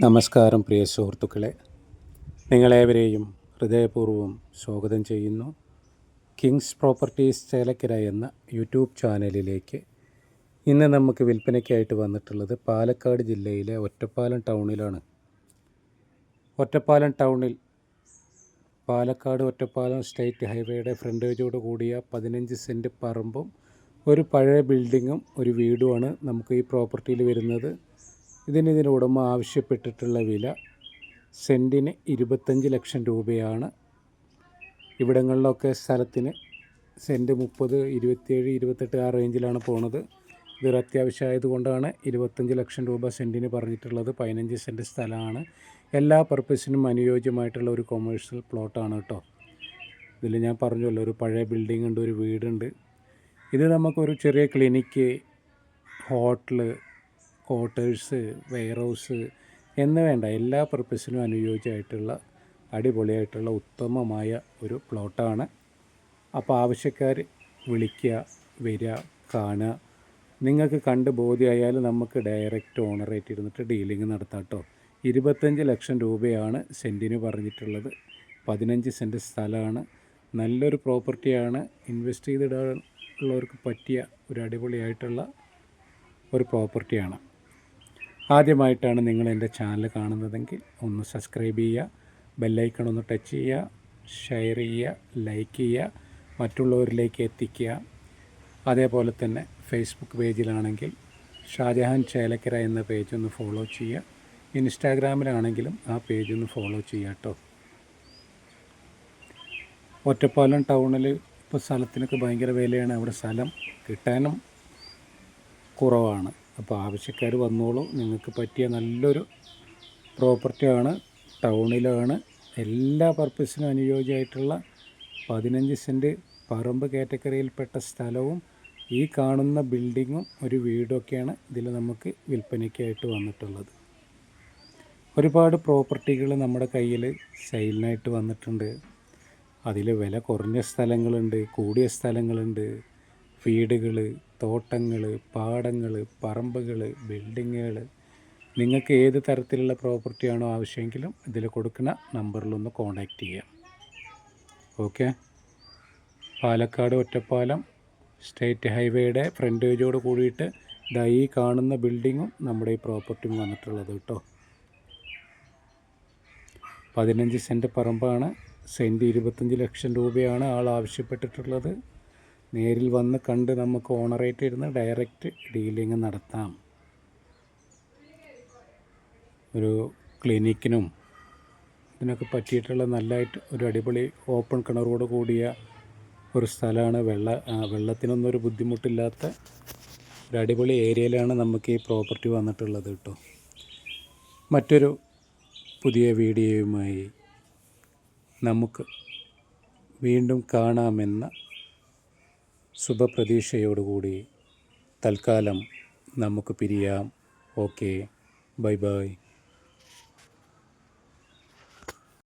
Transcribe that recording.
നമസ്കാരം പ്രിയ സുഹൃത്തുക്കളെ. നിങ്ങളേവരെയും ഹൃദയപൂർവം സ്വാഗതം ചെയ്യുന്നു. കിങ്സ് പ്രോപ്പർട്ടീസ് ചേലക്കര എന്ന യൂട്യൂബ് ചാനലിലേക്ക് ഇന്ന് നമുക്ക് വിൽപ്പനയ്ക്കായിട്ട് വന്നിട്ടുള്ളത് പാലക്കാട് ജില്ലയിലെ ഒറ്റപ്പാലം ടൗണിലാണ്. ഒറ്റപ്പാലം ടൗണിൽ പാലക്കാട് ഒറ്റപ്പാലം സ്റ്റേറ്റ് ഹൈവേയുടെ ഫ്രണ്ടേജോട് കൂടിയ പതിനഞ്ച് സെന്റ് പറമ്പും ഒരു പഴയ ബിൽഡിങ്ങും ഒരു വീടുമാണ് നമുക്ക് ഈ പ്രോപ്പർട്ടിയിൽ വരുന്നത്. ഇതിന് ഇതിന് ഉടമ ആവശ്യപ്പെട്ടിട്ടുള്ള വില സെന്റിന് ഇരുപത്തഞ്ച് ലക്ഷം രൂപയാണ്. ഇവിടങ്ങളിലൊക്കെ സ്ഥലത്തിന് സെന്റ് മുപ്പത് ഇരുപത്തിയേഴ് ഇരുപത്തെട്ട് ആ റേഞ്ചിലാണ് പോണത്. ഇതൊരു അത്യാവശ്യമായതുകൊണ്ടാണ് ഇരുപത്തഞ്ച് ലക്ഷം രൂപ സെന്റിന് പറഞ്ഞിട്ടുള്ളത്. പതിനഞ്ച് സെന്റ് സ്ഥലമാണ്. എല്ലാ പർപ്പസിനും അനുയോജ്യമായിട്ടുള്ള ഒരു കൊമേഴ്ഷ്യൽ പ്ലോട്ടാണ് കേട്ടോ. ഇതിൽ ഞാൻ പറഞ്ഞല്ലോ ഒരു പഴയ ബിൽഡിംഗ് ഉണ്ട് ഒരു വീടുണ്ട്. ഇത് നമുക്കൊരു ചെറിയ ക്ലിനിക്ക് ഹോട്ടൽ ക്വാർട്ടേഴ്സ് വെയർഹൗസ് എന്ന് വേണ്ട എല്ലാ പർപ്പസിനും അനുയോജ്യമായിട്ടുള്ള അടിപൊളിയായിട്ടുള്ള ഉത്തമമായ ഒരു പ്ലോട്ടാണ് അപ്പോൾ ആവശ്യക്കാർ വിളിക്കുക വരിക കാണുക. നിങ്ങൾക്ക് കണ്ട് ബോധ്യമായാൽ നമുക്ക് ഡയറക്റ്റ് ഓണറേറ്റ് ഇരുന്നിട്ട് ഡീലിംഗ് നടത്താം കേട്ടോ ഇരുപത്തഞ്ച് ലക്ഷം രൂപയാണ് സെന്റിന് പറഞ്ഞിട്ടുള്ളത്. പതിനഞ്ച് സെന്റ് സ്ഥലമാണ്. നല്ലൊരു പ്രോപ്പർട്ടിയാണ് ഇൻവെസ്റ്റ് ചെയ്തിടാനുള്ളവർക്ക് പറ്റിയ ഒരു അടിപൊളിയായിട്ടുള്ള ഒരു പ്രോപ്പർട്ടിയാണ് ആദ്യമായിട്ടാണ് നിങ്ങൾ എന്റെ ചാനൽ കാണുന്നതെങ്കിൽ ഒന്ന് സബ്സ്ക്രൈബ് ചെയ്യുക ബെല്ലൈക്കൺ ഒന്ന് ടച്ച് ചെയ്യുക ഷെയർ ചെയ്യുക ലൈക്ക് ചെയ്യുക മറ്റുള്ളവരിലേക്ക് എത്തിക്കുക. അതേപോലെ തന്നെ ഫേസ്ബുക്ക് പേജിലാണെങ്കിൽ ഷാജഹാൻ ചേലക്കര എന്ന പേജ് ഒന്ന് ഫോളോ ചെയ്യുക. ഇൻസ്റ്റാഗ്രാമിലാണെങ്കിലും ആ പേജ് ഒന്ന് ഫോളോ ചെയ്യുക കേട്ടോ ഒറ്റപ്പാലം ടൗണിൽ ഇപ്പോൾ സ്ഥലത്തിനൊക്കെ ഭയങ്കര വിലയാണ്. അവിടെ സ്ഥലം കിട്ടാനും കുറവാണ്. അപ്പോൾ ആവശ്യക്കാർ വന്നോളൂ. നിങ്ങൾക്ക് പറ്റിയ നല്ലൊരു പ്രോപ്പർട്ടിയാണ് ടൗണിലാണ്. എല്ലാ പർപ്പസിനും അനുയോജ്യമായിട്ടുള്ള പതിനഞ്ച് സെന്റ് പറമ്പ് കാറ്റഗറിയിൽപ്പെട്ട സ്ഥലവും ഈ കാണുന്ന ബിൽഡിങ്ങും ഒരു വീടൊക്കെയാണ് ഇതിൽ നമുക്ക് വിൽപ്പനയ്ക്കായിട്ട് വന്നിട്ടുള്ളത്. ഒരുപാട് പ്രോപ്പർട്ടികൾ നമ്മുടെ കയ്യിൽ സെയിലിനായിട്ട് വന്നിട്ടുണ്ട്. അതിൽ വില കുറഞ്ഞ സ്ഥലങ്ങളുണ്ട് കൂടിയ സ്ഥലങ്ങളുണ്ട്. വീടുകൾ തോട്ടങ്ങൾ പാടങ്ങൾ പറമ്പുകൾ ബിൽഡിങ്ങുകൾ നിങ്ങൾക്ക് ഏത് തരത്തിലുള്ള പ്രോപ്പർട്ടിയാണോ ആവശ്യമെങ്കിലും ഇതിൽ കൊടുക്കുന്ന നമ്പറിലൊന്ന് കോൺടാക്റ്റ് ചെയ്യാം. ഓക്കെ? പാലക്കാട് ഒറ്റപ്പാലം സ്റ്റേറ്റ് ഹൈവേയുടെ ഫ്രണ്ട് ഫ്രണ്ടേജോട് കൂടിയിട്ട് ഇതാ ഈ കാണുന്ന ബിൽഡിങ്ങും നമ്മുടെ ഈ പ്രോപ്പർട്ടിയും വന്നിട്ടുള്ളത് കേട്ടോ. പതിനഞ്ച് സെന്റ് പറമ്പാണ്. സെന്റ് ഇരുപത്തഞ്ച് ലക്ഷം രൂപയാണ് ആൾ ആവശ്യപ്പെട്ടിട്ടുള്ളത്. നേരിൽ വന്ന് കണ്ട് നമുക്ക് ഓണറേറ്റ് ഇരുന്ന് ഡയറക്റ്റ് ഡീലിംഗ് നടത്താം. ഒരു ക്ലിനിക്കിനും ഇതിനൊക്കെ പറ്റിയിട്ടുള്ള നല്ലതായിട്ട് ഒരു അടിപൊളി ഓപ്പൺ കിണറോട് കൂടിയ ഒരു സ്ഥലമാണ്. വെള്ള വെള്ളത്തിനൊന്നും ഒരു ബുദ്ധിമുട്ടില്ലാത്ത ഒരു അടിപൊളി ഏരിയയിലാണ് നമുക്ക് ഈ പ്രോപ്പർട്ടി വന്നിട്ടുള്ളത് കേട്ടോ. മറ്റൊരു പുതിയ വീഡിയോയുമായി നമുക്ക് വീണ്ടും കാണാമെന്ന ശുഭപ്രതീക്ഷയോടുകൂടി തൽക്കാലം നമുക്ക് പിരിയാം. ഓക്കെ. Bye bye.